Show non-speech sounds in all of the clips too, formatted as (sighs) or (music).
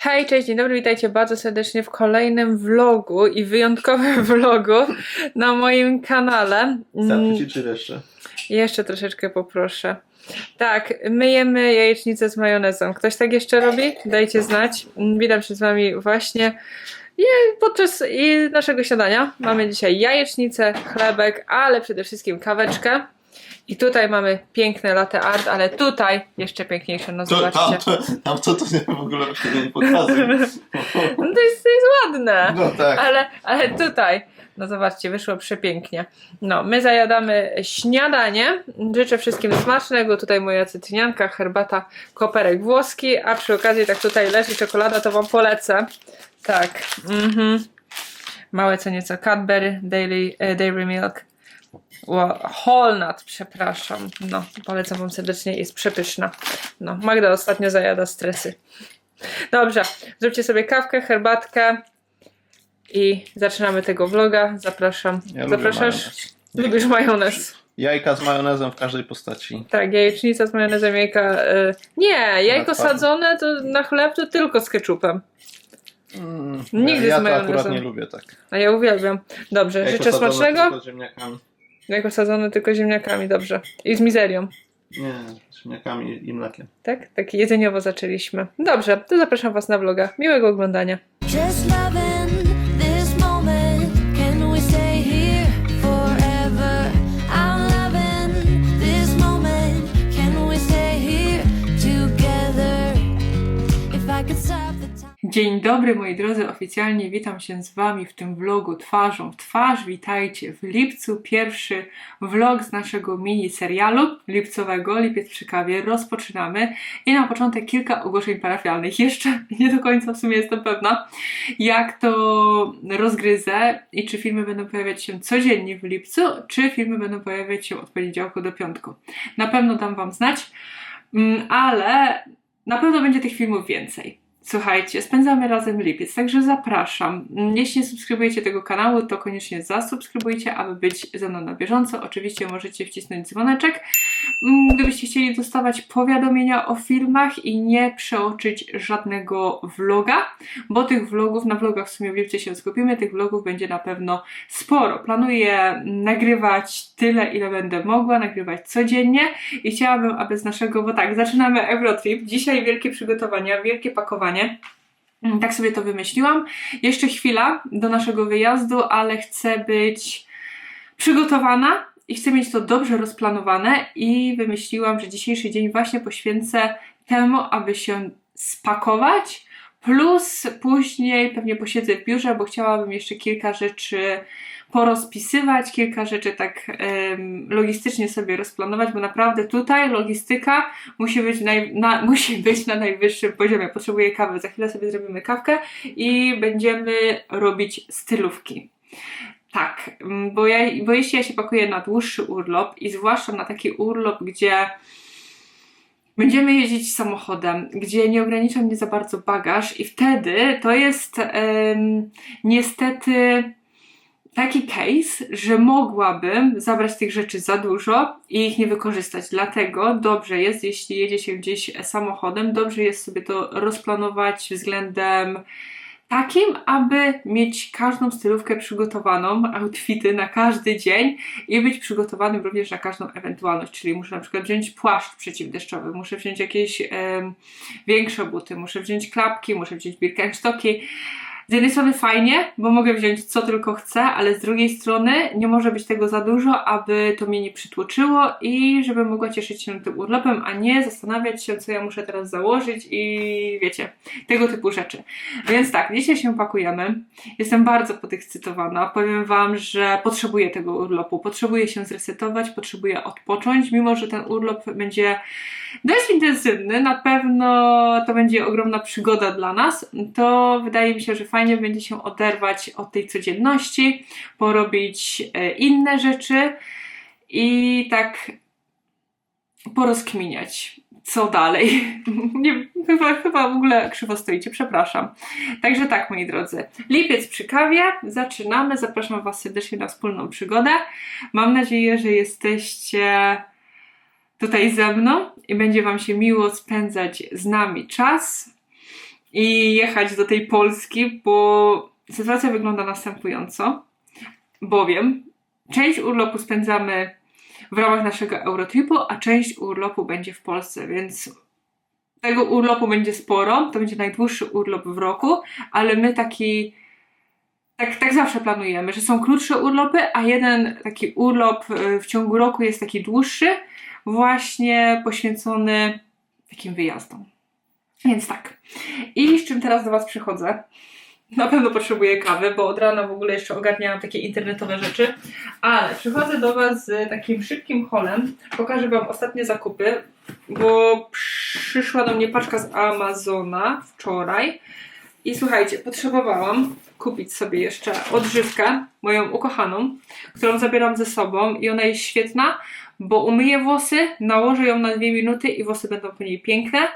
Hej, cześć, dzień dobry, witajcie bardzo serdecznie w kolejnym vlogu i wyjątkowym (laughs) vlogu na moim kanale. Mm, Starczy ci czy jeszcze? Jeszcze troszeczkę poproszę. Tak, myjemy jajecznicę z majonezem. Ktoś tak jeszcze robi? Dajcie znać. Mm, Witam się z wami właśnie je- podczas i naszego śniadania. Mamy dzisiaj jajecznicę, chlebek, ale przede wszystkim kaweczkę. I tutaj mamy piękne latte art, ale tutaj jeszcze piękniejsze, no To, zobaczcie. tam, to, tam to, to nie, w ogóle się nie pokazuj. (laughs) No to jest, to jest ładne. No tak. Ale, ale tutaj, no zobaczcie, wyszło przepięknie. No, my zajadamy śniadanie. Życzę wszystkim smacznego. Tutaj moja cytrynianka, herbata, koperek włoski, a przy okazji tak tutaj leży czekolada, to wam polecę. Tak. Mhm. Małe co nieco Cadbury, Daily, e, Dairy Milk. Walnut, przepraszam. No, polecam wam serdecznie, jest przepyszna. No, Magda ostatnio zajada stresy. Dobrze, zróbcie sobie kawkę, herbatkę i zaczynamy tego vloga. Zapraszam. Ja lubię Zapraszasz? majonez. Lubisz majonez. Jajka z majonezem w każdej postaci. Tak, jajecznica z majonezem, jajka... y, nie, jajko sadzone to na chleb to tylko z ketchupem. Mm, Nigdy ja, z ja to akurat majonezem. nie lubię tak. A ja uwielbiam. Dobrze, Jajko życzę smacznego. Jajko sadzone tylko ziemniakami, dobrze. I z mizerią. Nie, z ziemniakami i mlekiem. Tak? Tak jedzeniowo zaczęliśmy. Dobrze, to zapraszam was na vloga. Miłego oglądania. Dzień dobry moi drodzy, oficjalnie witam się z Wami w tym vlogu twarzą w twarz. Witajcie w lipcu, pierwszy vlog z naszego mini serialu lipcowego, Lipiec przy kawie. Rozpoczynamy i na początek kilka ogłoszeń parafialnych. Jeszcze (laughs) nie do końca w sumie jestem pewna, jak to rozgryzę i czy filmy będą pojawiać się codziennie w lipcu, czy filmy będą pojawiać się od poniedziałku do piątku. Na pewno dam Wam znać, mm, ale na pewno będzie tych filmów więcej. Słuchajcie, spędzamy razem lipiec, także zapraszam. Jeśli nie subskrybujecie tego kanału, to koniecznie zasubskrybujcie, aby być ze mną na bieżąco. Oczywiście możecie wcisnąć dzwoneczek, gdybyście chcieli dostawać powiadomienia o filmach i nie przeoczyć żadnego vloga, bo tych vlogów, na vlogach w sumie w lipcu się skupimy, tych vlogów będzie na pewno sporo. Planuję nagrywać tyle, ile będę mogła, nagrywać codziennie i chciałabym, aby z naszego, bo tak, zaczynamy Eurotrip. Dzisiaj wielkie przygotowania, wielkie pakowanie. Mm, Tak sobie to wymyśliłam. Jeszcze chwila do naszego wyjazdu, ale chcę być przygotowana i chcę mieć to dobrze rozplanowane i wymyśliłam, że dzisiejszy dzień właśnie poświęcę temu, aby się spakować, plus później pewnie posiedzę w biurze, bo chciałabym jeszcze kilka rzeczy porozpisywać, kilka rzeczy tak logistycznie sobie rozplanować, bo naprawdę tutaj logistyka musi być, naj, na, (laughs) musi być na najwyższym poziomie. Potrzebuję kawy, za chwilę sobie zrobimy kawkę i będziemy robić stylówki. Tak, mm, bo, ja, bo jeśli ja się pakuję na dłuższy urlop i zwłaszcza na taki urlop, gdzie będziemy jeździć samochodem, gdzie nie ogranicza mnie za bardzo bagaż i wtedy to jest em, niestety taki case, że mogłabym zabrać tych rzeczy za dużo i ich nie wykorzystać. Dlatego dobrze jest, jeśli jedzie się gdzieś samochodem, dobrze jest sobie to rozplanować względem takim, aby mieć każdą stylówkę przygotowaną, outfity na każdy dzień i być przygotowanym również na każdą ewentualność. Czyli muszę na przykład wziąć płaszcz przeciwdeszczowy, muszę wziąć jakieś większe buty, muszę wziąć klapki, muszę wziąć birkenstocki. Z jednej strony fajnie, bo mogę wziąć co tylko chcę, ale z drugiej strony nie może być tego za dużo, aby to mnie nie przytłoczyło i żebym mogła cieszyć się tym urlopem, a nie zastanawiać się, co ja muszę teraz założyć i wiecie, tego typu rzeczy. Więc tak, dzisiaj się pakujemy. Jestem bardzo podekscytowana. Powiem Wam, że potrzebuję tego urlopu. Potrzebuję się zresetować, potrzebuję odpocząć, mimo że ten urlop będzie dość intensywny. Na pewno to będzie ogromna przygoda dla nas. To wydaje mi się, że fajnie będzie się oderwać od tej codzienności, porobić e, inne rzeczy i tak porozkminiać. Co dalej? (laughs) Nie, chyba, chyba w ogóle krzywo stoicie, przepraszam. Także tak, moi drodzy. Lipiec przy kawie, zaczynamy. Zapraszam Was serdecznie na wspólną przygodę. Mam nadzieję, że jesteście tutaj ze mną i będzie Wam się miło spędzać z nami czas. I jechać do tej Polski, bo sytuacja wygląda następująco. Bowiem część urlopu spędzamy w ramach naszego Eurotripu, a część urlopu będzie w Polsce, więc tego urlopu będzie sporo. To będzie najdłuższy urlop w roku, ale my taki. Tak, tak zawsze planujemy, że są krótsze urlopy, a jeden taki urlop y, w ciągu roku jest taki dłuższy, właśnie poświęcony takim wyjazdom. Więc tak. I z czym teraz do Was przychodzę? Na pewno potrzebuję kawy, bo od rana w ogóle jeszcze ogarniałam takie internetowe rzeczy, ale przychodzę do Was z takim szybkim holem. Pokażę Wam ostatnie zakupy, bo przyszła do mnie paczka z Amazona wczoraj. I słuchajcie, potrzebowałam kupić sobie jeszcze odżywkę, moją ukochaną, którą zabieram ze sobą i ona jest świetna, bo umyję włosy, nałożę ją na dwie minuty i włosy będą po niej piękne.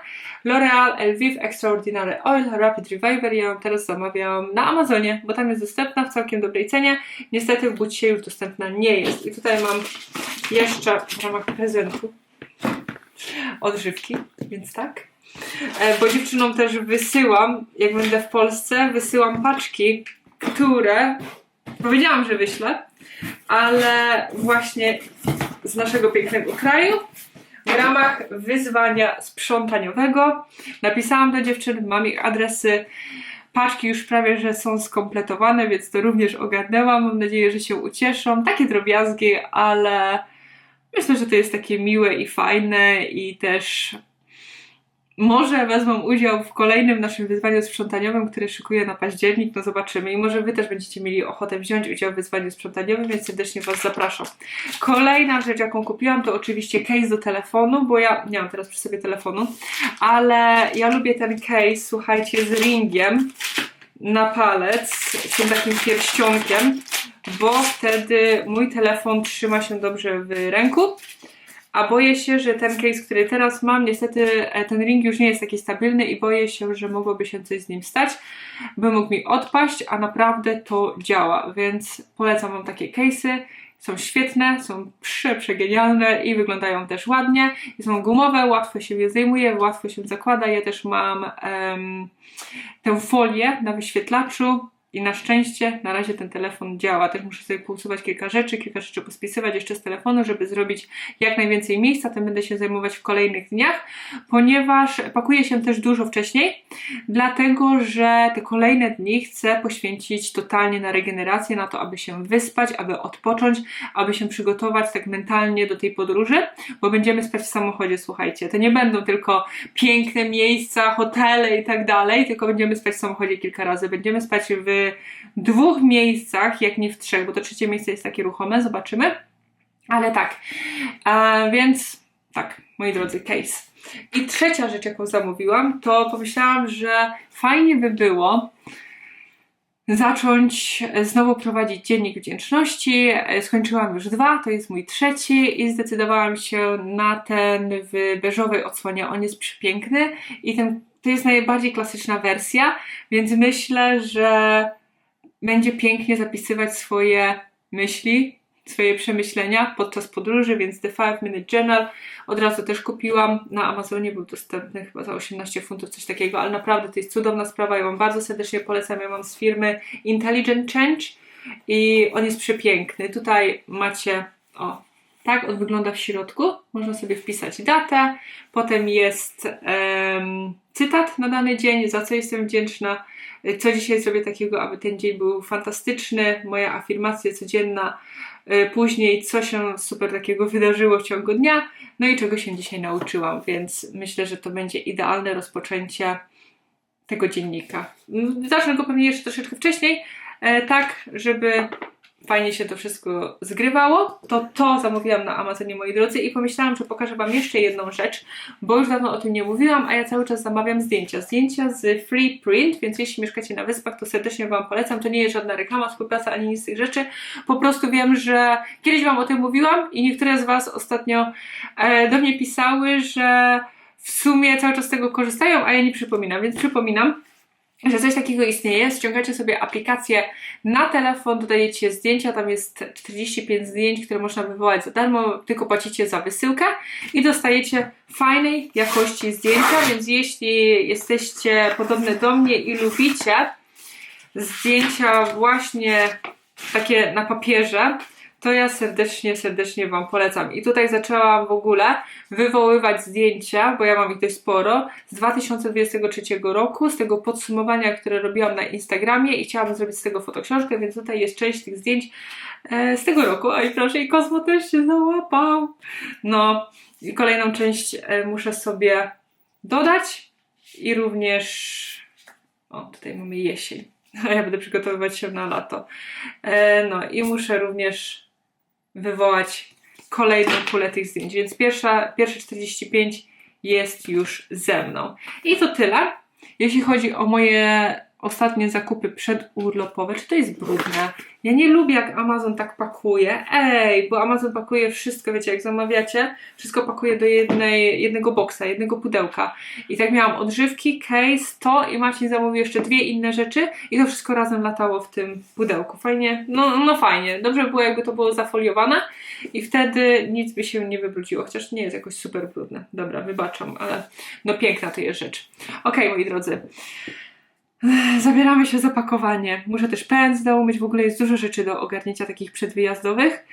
L'Oreal Elvive Extraordinary Oil Rapid Reviver. Ja ją teraz zamawiam na Amazonie, bo tam jest dostępna w całkiem dobrej cenie. Niestety w Bucie już dostępna nie jest. I tutaj mam jeszcze w ramach prezentu odżywki, więc tak. E, Bo dziewczynom też wysyłam, jak będę w Polsce, wysyłam paczki, które powiedziałam, że wyślę, ale właśnie z naszego pięknego kraju w ramach wyzwania sprzątaniowego. Napisałam do dziewczyn, mam ich adresy. Paczki już prawie, że są skompletowane, więc to również ogarnęłam. Mam nadzieję, że się ucieszą. Takie drobiazgi, ale myślę, że to jest takie miłe i fajne i też może wezmą udział w kolejnym naszym wyzwaniu sprzątaniowym, które szykuję na październik, no zobaczymy. I może Wy też będziecie mieli ochotę wziąć udział w wyzwaniu sprzątaniowym, więc serdecznie Was zapraszam. Kolejna rzecz, jaką kupiłam, to oczywiście case do telefonu, bo ja nie mam teraz przy sobie telefonu, ale ja lubię ten case, słuchajcie, z ringiem na palec, tym takim pierścionkiem, bo wtedy mój telefon trzyma się dobrze w ręku. A boję się, że ten case, który teraz mam, niestety e, ten ring już nie jest taki stabilny i boję się, że mogłoby się coś z nim stać, by mógł mi odpaść, a naprawdę to działa, więc polecam Wam takie case'y. Są świetne, są prze, przegenialne i wyglądają też ładnie. Są gumowe, łatwo się je zdejmuje, łatwo się zakłada. Ja też mam em, tę folię na wyświetlaczu i na szczęście na razie ten telefon działa. Też muszę sobie pousuwać kilka rzeczy, kilka rzeczy pospisywać jeszcze z telefonu, żeby zrobić jak najwięcej miejsca. Tym będę się zajmować w kolejnych dniach, ponieważ pakuję się też dużo wcześniej, dlatego że te kolejne dni chcę poświęcić totalnie na regenerację, na to, aby się wyspać, aby odpocząć, aby się przygotować tak mentalnie do tej podróży, bo będziemy spać w samochodzie, słuchajcie. To nie będą tylko piękne miejsca, hotele i tak dalej, tylko będziemy spać w samochodzie kilka razy. Będziemy spać w dwóch miejscach, jak nie w trzech, bo to trzecie miejsce jest takie ruchome, zobaczymy. Ale tak, więc tak, moi drodzy, case. I trzecia rzecz, jaką zamówiłam, to pomyślałam, że fajnie by było zacząć znowu prowadzić dziennik wdzięczności. Skończyłam już dwa, to jest mój trzeci i zdecydowałam się na ten w beżowej odsłonie. On jest przepiękny i ten, to jest najbardziej klasyczna wersja, więc myślę, że będzie pięknie zapisywać swoje myśli, swoje przemyślenia podczas podróży, więc The 5 Minute Journal od razu też kupiłam. Na Amazonie był dostępny chyba za 18 funtów, coś takiego, ale naprawdę to jest cudowna sprawa. Ja Wam bardzo serdecznie polecam. Ja mam z firmy Intelligent Change i on jest przepiękny. Tutaj macie, o, tak on wygląda w środku. Można sobie wpisać datę, potem jest em, cytat na dany dzień, za co jestem wdzięczna, co dzisiaj zrobię takiego, aby ten dzień był fantastyczny, moja afirmacja codzienna, y, później co się super takiego wydarzyło w ciągu dnia, no i czego się dzisiaj nauczyłam, więc myślę, że to będzie idealne rozpoczęcie tego dziennika. Zacznę go pewnie jeszcze troszeczkę wcześniej, e, tak, żeby fajnie się to wszystko zgrywało. To to zamówiłam na Amazonie, moi drodzy, i pomyślałam, że pokażę Wam jeszcze jedną rzecz, bo już dawno o tym nie mówiłam, a ja cały czas zamawiam zdjęcia. Zdjęcia z Free Print, więc jeśli mieszkacie na wyspach, to serdecznie Wam polecam. To nie jest żadna reklama, współpraca ani nic z tych rzeczy. Po prostu wiem, że kiedyś Wam o tym mówiłam i niektóre z Was ostatnio e, do mnie pisały, że w sumie cały czas z tego korzystają, a ja nie przypominam, więc przypominam. Że coś takiego istnieje. Ściągacie sobie aplikację na telefon, dodajecie zdjęcia, tam jest 45 zdjęć, które można wywołać za darmo, tylko płacicie za wysyłkę i dostajecie fajnej jakości zdjęcia, więc jeśli jesteście podobne do mnie i lubicie zdjęcia właśnie takie na papierze, to ja serdecznie, serdecznie Wam polecam. I tutaj zaczęłam w ogóle wywoływać zdjęcia, bo ja mam ich dość sporo, z 2023 roku, z tego podsumowania, które robiłam na Instagramie i chciałam zrobić z tego fotoksiążkę, więc tutaj jest część tych zdjęć e, z tego roku. Oj, proszę, i Kosmo też się załapał. No, i kolejną część e, muszę sobie dodać i również... O, tutaj mamy jesień. A (laughs) ja będę przygotowywać się na lato. E, no i muszę również wywołać kolejną pulę tych zdjęć. Więc pierwsza, pierwsze 45 jest już ze mną. I to tyle. Jeśli chodzi o moje ostatnie zakupy przedurlopowe, czy to jest brudne? Ja nie lubię, jak Amazon tak pakuje. Ej, bo Amazon pakuje wszystko, wiecie, jak zamawiacie, wszystko pakuje do jednej, jednego boksa, jednego pudełka. I tak miałam odżywki, case, to i Marcin zamówił jeszcze dwie inne rzeczy i to wszystko razem latało w tym pudełku. Fajnie? No, no fajnie. Dobrze by było, jakby to było zafoliowane i wtedy nic by się nie wybrudziło, chociaż nie jest jakoś super brudne. Dobra, wybaczam, ale no piękna to jest rzecz. Okej, moi drodzy. Zabieramy się za pakowanie. Muszę też pędzle umyć. W ogóle jest dużo rzeczy do ogarnięcia takich przedwyjazdowych.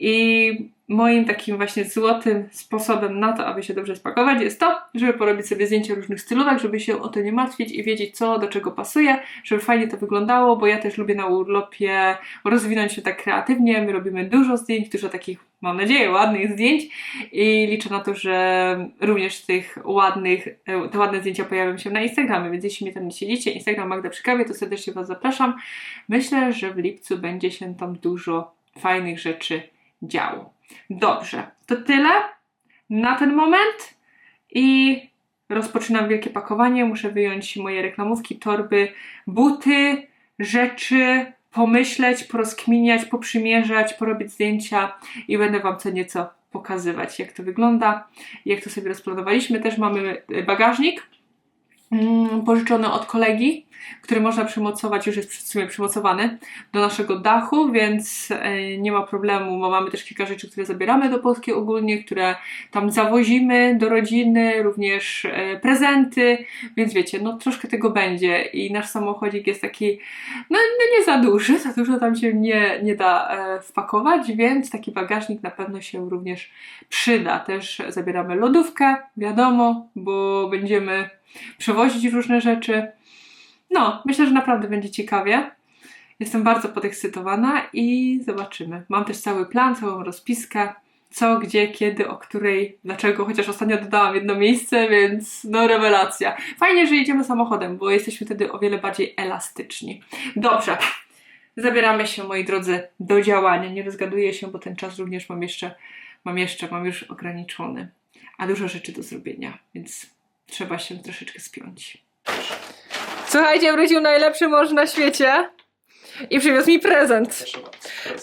I moim takim właśnie złotym sposobem na to, aby się dobrze spakować, jest to, żeby porobić sobie zdjęcia różnych stylówek, żeby się o to nie martwić i wiedzieć, co do czego pasuje, żeby fajnie to wyglądało, bo ja też lubię na urlopie rozwinąć się tak kreatywnie. My robimy dużo zdjęć, dużo takich, mam nadzieję, ładnych zdjęć i liczę na to, że również tych ładnych, e, te ładne zdjęcia pojawią się na Instagramie, więc jeśli mnie tam nie siedzicie, Instagram Magda przy kawie, to serdecznie Was zapraszam. Myślę, że w lipcu będzie się tam dużo fajnych rzeczy działo. Dobrze, to tyle na ten moment i rozpoczynam wielkie pakowanie. Muszę wyjąć moje reklamówki, torby, buty, rzeczy, pomyśleć, porozkminiać, poprzymierzać, porobić zdjęcia i będę Wam co nieco pokazywać, jak to wygląda, jak to sobie rozplanowaliśmy. Też mamy bagażnik pożyczony od kolegi, który można przymocować, już jest w sumie przymocowany do naszego dachu, więc e, nie ma problemu, bo mamy też kilka rzeczy, które zabieramy do Polski ogólnie, które tam zawozimy do rodziny, również e, prezenty, więc wiecie, no troszkę tego będzie i nasz samochodzik jest taki, no, no nie za duży, (laughs) za dużo tam się nie, nie da e, wpakować, więc taki bagażnik na pewno się również przyda. Też zabieramy lodówkę, wiadomo, bo będziemy przewozić różne rzeczy. No, myślę, że naprawdę będzie ciekawie. Jestem bardzo podekscytowana i zobaczymy. Mam też cały plan, całą rozpiskę, co, gdzie, kiedy, o której, dlaczego, chociaż ostatnio dodałam jedno miejsce, więc no rewelacja. Fajnie, że jedziemy samochodem, bo jesteśmy wtedy o wiele bardziej elastyczni. Dobrze, zabieramy się, moi drodzy, do działania. Nie rozgaduję się, bo ten czas również mam jeszcze, mam jeszcze, mam już ograniczony. A dużo rzeczy do zrobienia, więc trzeba się troszeczkę spiąć. Słuchajcie, wrócił najlepszy mąż na świecie i przywiózł mi prezent.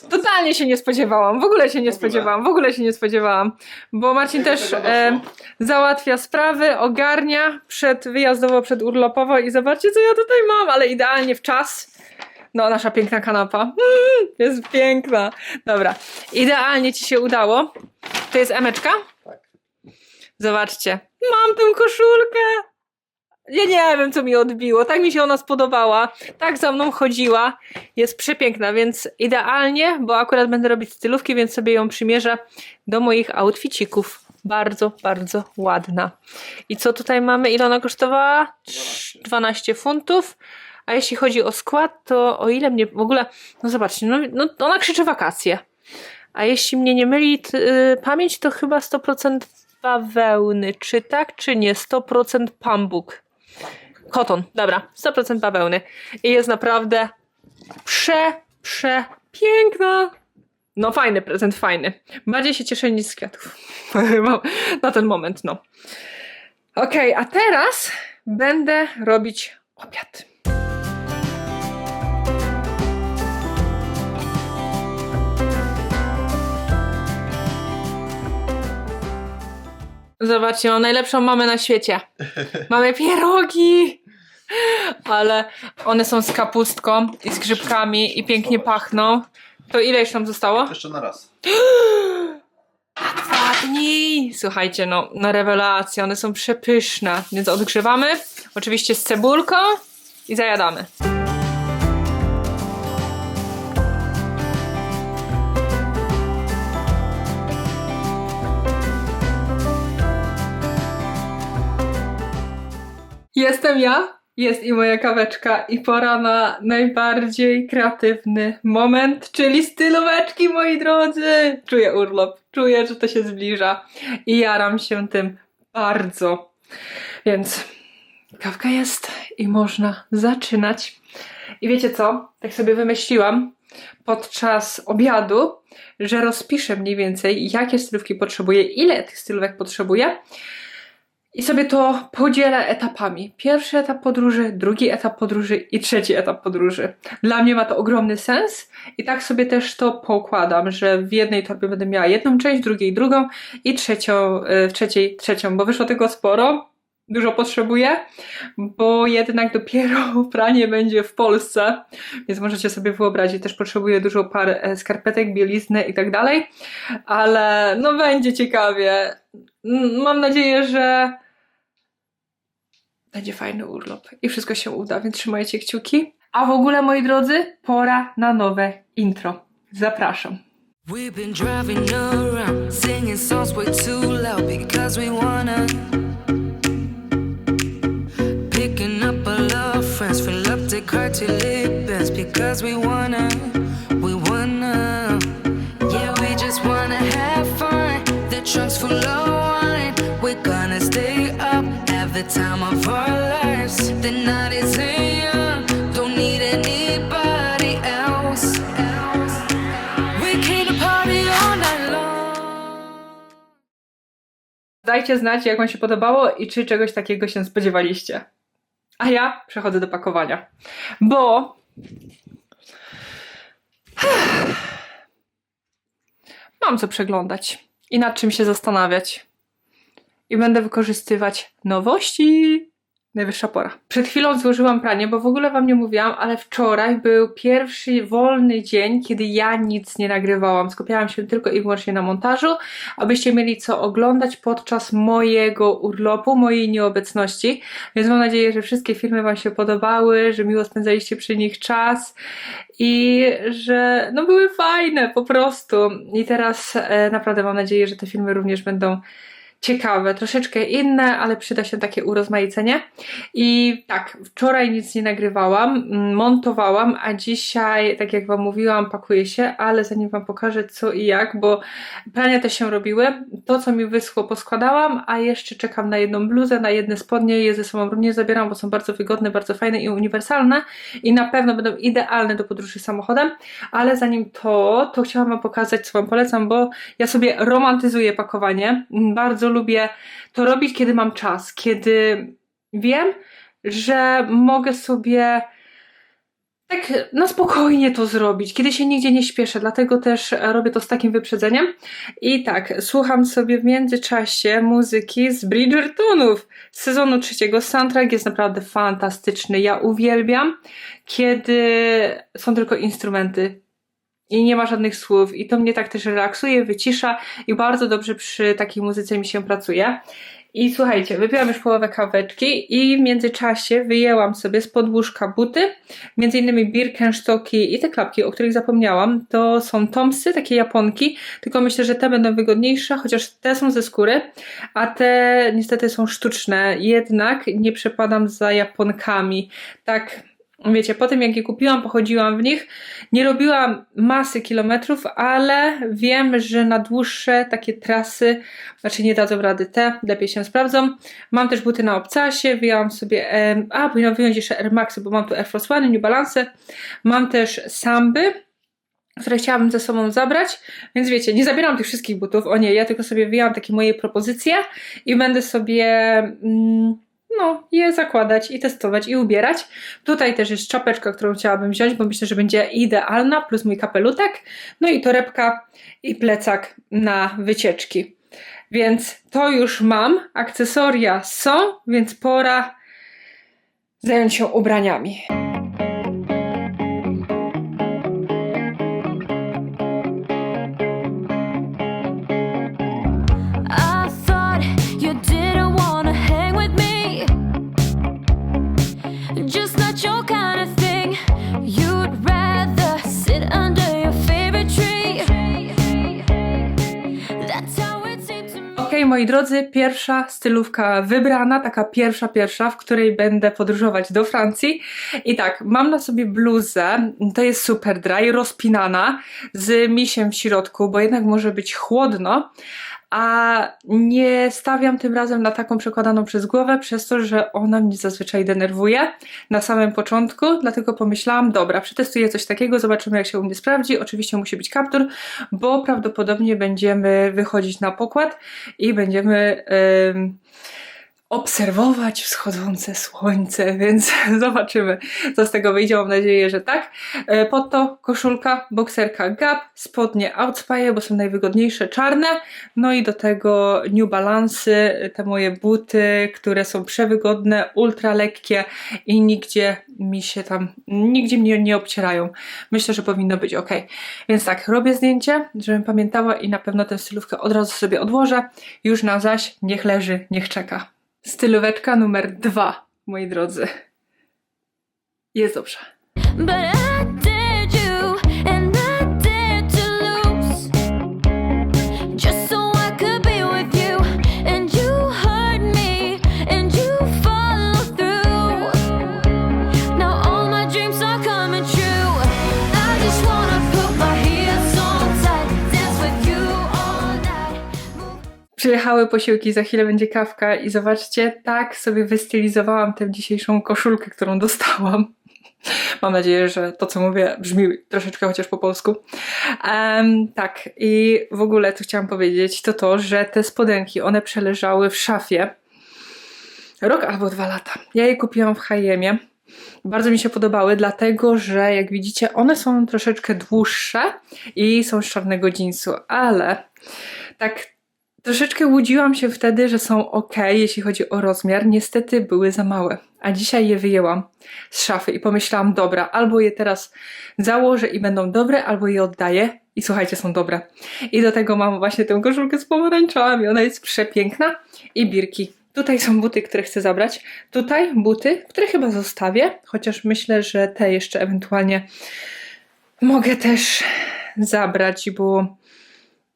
Totalnie się nie spodziewałam, w ogóle się nie W ogóle. spodziewałam, w ogóle się nie spodziewałam, bo Marcin też e, załatwia sprawy, ogarnia przed wyjazdowo, przed urlopowo i zobaczcie co ja tutaj mam, ale idealnie w czas. No, nasza piękna kanapa. Mm, (laughs) jest piękna. Dobra, idealnie ci się udało. To jest emeczka? Tak. Zobaczcie, mam tę koszulkę. Ja nie wiem, co mi odbiło. Tak mi się ona spodobała. Tak za mną chodziła. Jest przepiękna, więc idealnie, bo akurat będę robić stylówki, więc sobie ją przymierzę do moich outficików. Bardzo, bardzo ładna. I co tutaj mamy? Ile ona kosztowała? 12 funtów. A jeśli chodzi o skład, to o ile mnie w ogóle. No zobaczcie, no, no ona krzyczy wakacje. A jeśli mnie nie myli t, y, pamięć, to chyba 100% bawełny. Czy tak, czy nie? 100% pambuk. Koton, dobra, 100% bawełny. I jest naprawdę prze, prze piękna. No fajny prezent, fajny. Bardziej się cieszę niż z kwiatów. (laughs) Na ten moment, no. Okej, a teraz będę robić obiad. Zobaczcie, mam najlepszą mamę na świecie. Mamy pierogi! ale one są z kapustką i z grzybkami i pięknie pachną. To ile już nam zostało? Jeszcze na raz. Dwa dni! Słuchajcie, no, no rewelacja, one są przepyszne. Więc odgrzewamy, oczywiście z cebulką i zajadamy. Jestem ja, jest i moja kaweczka i pora na najbardziej kreatywny moment, czyli stylóweczki, moi drodzy! Czuję urlop, czuję, że to się zbliża i jaram się tym bardzo. Więc kawka jest i można zaczynać. I wiecie co? Tak sobie wymyśliłam podczas obiadu, że rozpiszę mniej więcej, jakie stylówki potrzebuję, ile tych stylówek potrzebuję. I sobie to podzielę etapami. Pierwszy etap podróży, drugi etap podróży i trzeci etap podróży. Dla mnie ma to ogromny sens i tak sobie też to poukładam, że w jednej torbie będę miała jedną część, drugiej drugą i trzecią, y, w trzeciej trzecią, bo wyszło tego sporo. Dużo potrzebuję, bo jednak dopiero (laughs) pranie będzie w Polsce, więc możecie sobie wyobrazić, też potrzebuję dużo par e, skarpetek, bielizny i tak dalej, ale no będzie ciekawie. Mam nadzieję, że będzie fajny urlop i wszystko się uda, więc trzymajcie kciuki. A w ogóle, moi drodzy, pora na nowe intro. Zapraszam. We've been driving around, singing songs way too loud because we wanna. Picking up our friends, fill up the car till it bends because we wanna, we wanna. Yeah, we just wanna have fun. The trunk's full of time of our lives. The night is young, don't need anybody else. We came to party all night long. Dajcie znać, jak Wam się podobało i czy czegoś takiego się spodziewaliście. A ja przechodzę do pakowania. Bo. (sighs) Mam co przeglądać i nad czym się zastanawiać. I będę wykorzystywać nowości. Najwyższa pora. Przed chwilą złożyłam pranie, bo w ogóle Wam nie mówiłam, ale wczoraj był pierwszy wolny dzień, kiedy ja nic nie nagrywałam. Skupiałam się tylko i wyłącznie na montażu, abyście mieli co oglądać podczas mojego urlopu, mojej nieobecności. Więc mam nadzieję, że wszystkie filmy Wam się podobały, że miło spędzaliście przy nich czas i że no były fajne po prostu. I teraz e, naprawdę mam nadzieję, że te filmy również będą ciekawe, troszeczkę inne, ale przyda się takie urozmaicenie. I tak, wczoraj nic nie nagrywałam, mm, montowałam, a dzisiaj, tak jak Wam mówiłam, pakuję się, ale zanim Wam pokażę co i jak, bo prania też się robiły, to co mi wyschło poskładałam, a jeszcze czekam na jedną bluzę, na jedne spodnie, je ze sobą również zabieram, bo są bardzo wygodne, bardzo fajne i uniwersalne i na pewno będą idealne do podróży samochodem, ale zanim to, to chciałam Wam pokazać, co Wam polecam, bo ja sobie romantyzuję pakowanie, bardzo lubię to robić, kiedy mam czas, kiedy wiem, że mogę sobie tak na spokojnie to zrobić, kiedy się nigdzie nie śpieszę, dlatego też robię to z takim wyprzedzeniem. I tak, słucham sobie w międzyczasie muzyki z Bridgertonów z sezonu trzeciego. Soundtrack jest naprawdę fantastyczny. Ja uwielbiam, kiedy są tylko instrumenty i nie ma żadnych słów i to mnie tak też relaksuje, wycisza i bardzo dobrze przy takiej muzyce mi się pracuje. I słuchajcie, wypiłam już połowę kaweczki i w międzyczasie wyjęłam sobie z podłóżka buty, między innymi Birkenstocki i te klapki, o których zapomniałam, to są Tomsy, takie japonki, tylko myślę, że te będą wygodniejsze, chociaż te są ze skóry, a te niestety są sztuczne, jednak nie przepadam za japonkami. Tak, wiecie, po tym jak je kupiłam, pochodziłam w nich, nie robiłam masy kilometrów, ale wiem, że na dłuższe takie trasy, znaczy nie dadzą rady te, lepiej się sprawdzą. Mam też buty na obcasie, wyjęłam sobie, a powinnam wyjąć jeszcze Air Maxy, bo mam tu Air Force One, New Balance. Mam też Samby, które chciałabym ze sobą zabrać, więc wiecie, nie zabieram tych wszystkich butów, o nie, ja tylko sobie wyjęłam takie moje propozycje i będę sobie... Mm, no, je zakładać i testować i ubierać. Tutaj też jest czapeczka, którą chciałabym wziąć, bo myślę, że będzie idealna, plus mój kapelutek, no i torebka i plecak na wycieczki. Więc to już mam, akcesoria są, więc pora zająć się ubraniami. Moi drodzy, pierwsza stylówka wybrana, taka pierwsza, pierwsza, w której będę podróżować do Francji. I tak, mam na sobie bluzę, to jest super dry, rozpinana, z misiem w środku, bo jednak może być chłodno. A nie stawiam tym razem na taką przekładaną przez głowę, przez to, że ona mnie zazwyczaj denerwuje na samym początku, dlatego pomyślałam, dobra, przetestuję coś takiego, zobaczymy jak się u mnie sprawdzi. Oczywiście musi być kaptur, bo prawdopodobnie będziemy wychodzić na pokład i będziemy em, obserwować wschodzące słońce, (laughs) więc zobaczymy, co z tego wyjdzie. Mam nadzieję, że tak. E, Pod to koszulka, bokserka Gap, spodnie Outspire, bo są najwygodniejsze, czarne. No i do tego New Balance, te moje buty, które są przewygodne, ultra lekkie i nigdzie mi się tam, nigdzie mnie nie obcierają. Myślę, że powinno być ok. Więc tak, robię zdjęcie, żebym pamiętała i na pewno tę stylówkę od razu sobie odłożę. Już na zaś, niech leży, niech czeka. Stylóweczka numer dwa, moi drodzy. Jest dobrze. But Przyjechały posiłki, za chwilę będzie kawka i zobaczcie, tak sobie wystylizowałam tę dzisiejszą koszulkę, którą dostałam. (laughs) Mam nadzieję, że to, co mówię, brzmi troszeczkę chociaż po polsku. Em, tak, i w ogóle co chciałam powiedzieć, to to, że te spodenki, one przeleżały w szafie rok albo dwa lata. Ja je kupiłam w H&M. Bardzo mi się podobały, dlatego że jak widzicie, one są troszeczkę dłuższe i są z czarnego jeansu, ale tak Troszeczkę łudziłam się wtedy, że są ok, jeśli chodzi o rozmiar. Niestety były za małe. A dzisiaj je wyjęłam z szafy i pomyślałam, dobra, albo je teraz założę i będą dobre, albo je oddaję. I słuchajcie, są dobre. I do tego mam właśnie tę koszulkę z pomarańczami. Ona jest przepiękna. I birki. Tutaj są buty, które chcę zabrać. Tutaj buty, które chyba zostawię, chociaż myślę, że te jeszcze ewentualnie mogę też zabrać, bo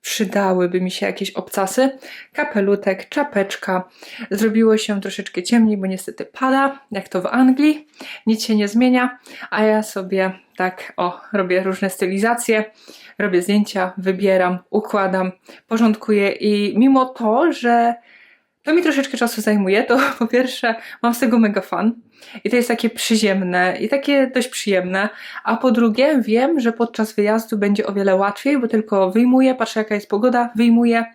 przydałyby mi się jakieś obcasy, kapelutek, czapeczka. Zrobiło się troszeczkę ciemniej, bo niestety pada, jak to w Anglii. Nic się nie zmienia, a ja sobie tak, o, robię różne stylizacje, robię zdjęcia, wybieram, układam, porządkuję i mimo to, że to mi troszeczkę czasu zajmuje, to (laughs) po pierwsze mam z tego mega fan i to jest takie przyziemne i takie dość przyjemne, a po drugie wiem, że podczas wyjazdu będzie o wiele łatwiej, bo tylko wyjmuję, patrzę jaka jest pogoda, wyjmuję,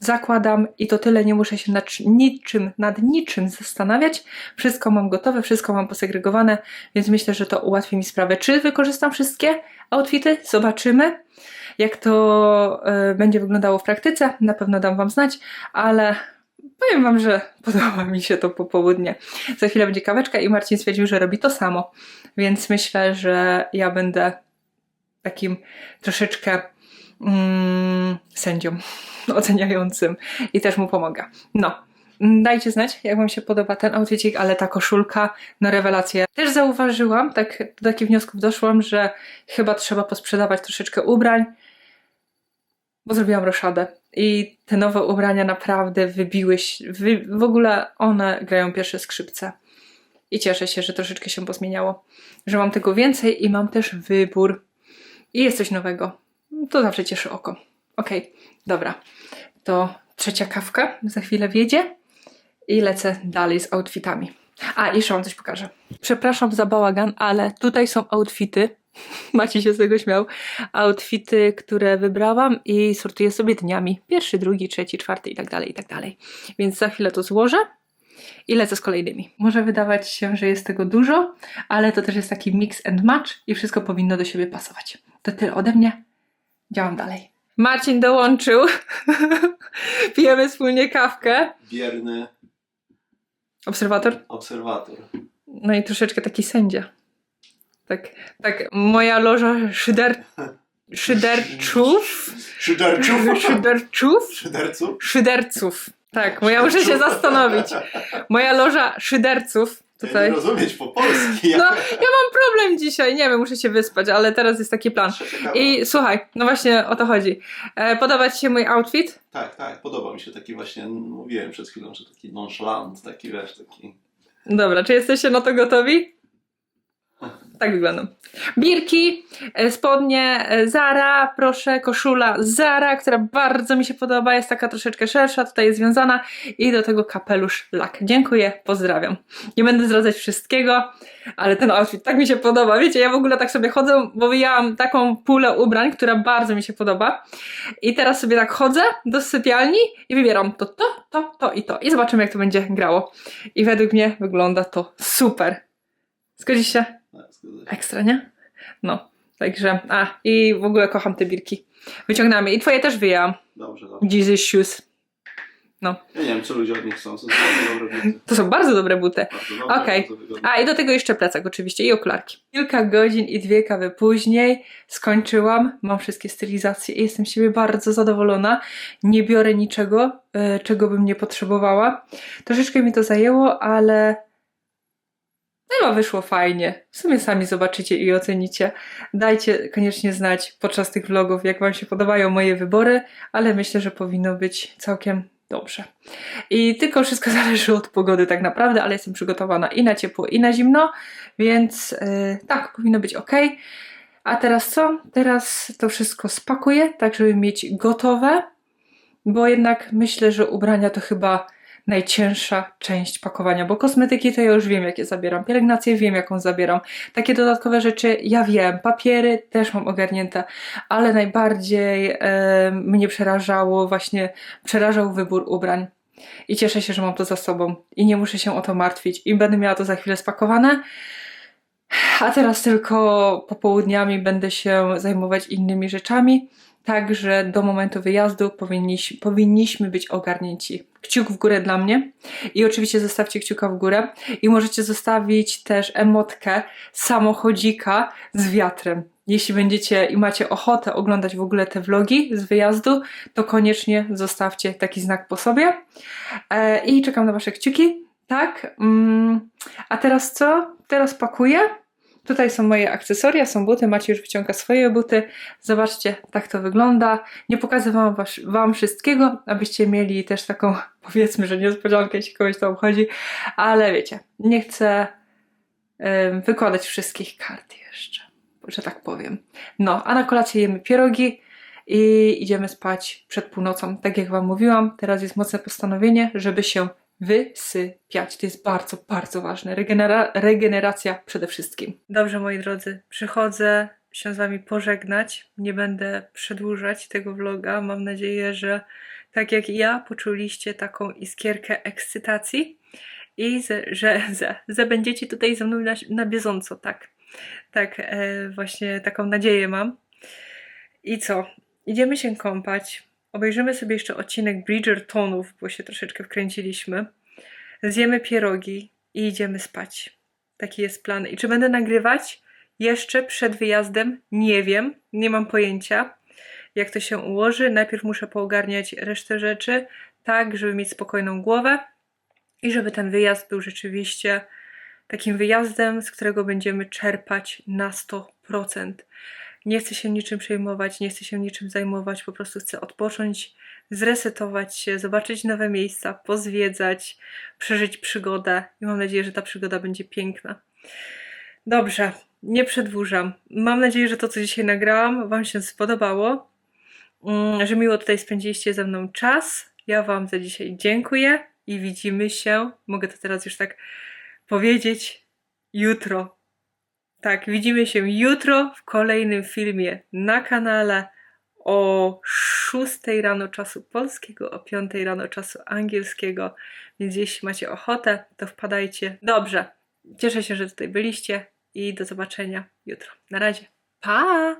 zakładam i to tyle, nie muszę się nad niczym, nad niczym zastanawiać. Wszystko mam gotowe, wszystko mam posegregowane, więc myślę, że to ułatwi mi sprawę. Czy wykorzystam wszystkie outfity? Zobaczymy. Jak to e, będzie wyglądało w praktyce, na pewno dam Wam znać, ale powiem Wam, że (laughs) podoba mi się to popołudnie. Za chwilę będzie kaweczka i Marcin stwierdził, że robi to samo, więc myślę, że ja będę takim troszeczkę mm, sędzią (laughs) oceniającym i też mu pomogę. No. Dajcie znać, jak Wam się podoba ten outfitik, ale ta koszulka, no rewelacja. Też zauważyłam, tak do takich wniosków doszłam, że chyba trzeba posprzedawać troszeczkę ubrań, bo zrobiłam roszadę. I te nowe ubrania naprawdę wybiły się, wy, w ogóle one grają pierwsze skrzypce. I cieszę się, że troszeczkę się pozmieniało, że mam tego więcej i mam też wybór. I jest coś nowego. To zawsze cieszy oko. Okej, dobra. To trzecia kawka za chwilę wiedzie i lecę dalej z outfitami. A, jeszcze wam coś pokażę. Przepraszam za bałagan, ale tutaj są outfity. (laughs) Maciej się z tego śmiał. Outfity, które wybrałam i sortuję sobie dniami. Pierwszy, drugi, trzeci, czwarty i tak dalej, i tak dalej. Więc za chwilę to złożę i lecę z kolejnymi. Może wydawać się, że jest tego dużo, ale to też jest taki mix and match i wszystko powinno do siebie pasować. To tyle ode mnie. Działam dalej. Marcin dołączył. (laughs) Pijemy wspólnie kawkę. Bierny Obserwator. obserwator. No i troszeczkę taki sędzia. Tak, tak moja loża szyder... szyderczów? Szyderczów? (laughs) Szyderczów? Szyderców? Szyderców. Tak, bo ja muszę się zastanowić. Moja loża szyderców tutaj. rozumieć po polski. No, ja mam problem dzisiaj, nie wiem, muszę się wyspać, ale teraz jest taki plan. I słuchaj, no właśnie o to chodzi. E, podoba Ci się mój outfit? Tak, tak, podoba mi się taki właśnie, mówiłem przed chwilą, że taki nonchalant, taki wiesz, taki... Dobra, czy jesteście na to gotowi? Tak wyglądam. Birki, e, spodnie e, Zara, proszę, koszula Zara, która bardzo mi się podoba, jest taka troszeczkę szersza, tutaj jest związana i do tego kapelusz lak. Dziękuję, pozdrawiam. Nie będę zdradzać wszystkiego, ale ten outfit tak mi się podoba. Wiecie, ja w ogóle tak sobie chodzę, bo wyjęłam taką pulę ubrań, która bardzo mi się podoba i teraz sobie tak chodzę do sypialni i wybieram to, to, to, to i to i zobaczymy jak to będzie grało. I według mnie wygląda to super. Zgodzisz się? Ekstra, nie? No, także, a i w ogóle kocham te birki. Wyciągnęłam je i twoje też wyjęłam. Dobrze, dobrze. Jesus Shoes. No, Ja nie wiem, co ludzie od nich chcą, są to bardzo dobre buty. (laughs) to są bardzo dobre buty. Bardzo dobre, Okej. bardzo wygodne. A i do tego jeszcze plecak oczywiście i okularki. Kilka godzin i dwie kawy później skończyłam, mam wszystkie stylizacje i jestem z siebie bardzo zadowolona. Nie biorę niczego, e, czego bym nie potrzebowała. Troszeczkę mi to zajęło, ale chyba wyszło fajnie. W sumie sami zobaczycie i ocenicie. Dajcie koniecznie znać podczas tych vlogów, jak Wam się podobają moje wybory, ale myślę, że powinno być całkiem dobrze. I tylko wszystko (laughs) zależy od pogody tak naprawdę, ale jestem przygotowana i na ciepło, i na zimno, więc yy, tak, powinno być ok. A teraz co? Teraz to wszystko spakuję, tak żeby mieć gotowe, bo jednak myślę, że ubrania to chyba najcięższa część pakowania, bo kosmetyki to ja już wiem, jakie zabieram, pielęgnację wiem, jaką zabieram, takie dodatkowe rzeczy ja wiem, papiery też mam ogarnięte, ale najbardziej e, mnie przerażało właśnie, przerażał wybór ubrań. I cieszę się, że mam to za sobą i nie muszę się o to martwić i będę miała to za chwilę spakowane. A teraz tylko popołudniami będę się zajmować innymi rzeczami. Także do momentu wyjazdu powinniś, powinniśmy być ogarnięci. Kciuk w górę dla mnie. I oczywiście zostawcie kciuka w górę. I możecie zostawić też emotkę samochodzika z wiatrem. Jeśli będziecie i macie ochotę oglądać w ogóle te vlogi z wyjazdu, to koniecznie zostawcie taki znak po sobie. E, I czekam na Wasze kciuki. Tak. Mm, a teraz co? Teraz pakuję. Tutaj są moje akcesoria, są buty. Macie już wyciąga swoje buty. Zobaczcie, tak to wygląda. Nie pokazywałam Wam wszystkiego, abyście mieli też taką, (laughs) powiedzmy, że niespodziankę, jeśli kogoś to obchodzi, ale wiecie, nie chcę wykładać wszystkich kart jeszcze, że tak powiem. No, a na kolację jemy pierogi i idziemy spać przed północą. Tak jak Wam mówiłam, teraz jest mocne postanowienie, żeby się wysypiać. To jest bardzo, bardzo ważne. Regenera- regeneracja przede wszystkim. Dobrze, moi drodzy, przychodzę się z Wami pożegnać. Nie będę przedłużać tego vloga. Mam nadzieję, że tak jak ja poczuliście taką iskierkę ekscytacji i że, że, że, będziecie tutaj ze mną na, na bieżąco, tak. Tak, e, właśnie taką nadzieję mam. I co? Idziemy się kąpać. Obejrzymy sobie jeszcze odcinek Bridgertonów, bo się troszeczkę wkręciliśmy. Zjemy pierogi i idziemy spać. Taki jest plan. I czy będę nagrywać jeszcze przed wyjazdem? Nie wiem, nie mam pojęcia, jak to się ułoży. Najpierw muszę poogarniać resztę rzeczy, tak, żeby mieć spokojną głowę i żeby ten wyjazd był rzeczywiście takim wyjazdem, z którego będziemy czerpać na 100%. Nie chcę się niczym przejmować, nie chcę się niczym zajmować, po prostu chcę odpocząć, zresetować się, zobaczyć nowe miejsca, pozwiedzać, przeżyć przygodę i mam nadzieję, że ta przygoda będzie piękna. Dobrze, nie przedłużam. Mam nadzieję, że to, co dzisiaj nagrałam, Wam się spodobało, mm, że miło tutaj spędziliście ze mną czas. Ja Wam za dzisiaj dziękuję i widzimy się, mogę to teraz już tak powiedzieć, jutro. Tak, widzimy się jutro w kolejnym filmie na kanale o 6 rano czasu polskiego, o 5 rano czasu angielskiego, więc jeśli macie ochotę, to wpadajcie. Dobrze, cieszę się, że tutaj byliście i do zobaczenia jutro. Na razie. Pa!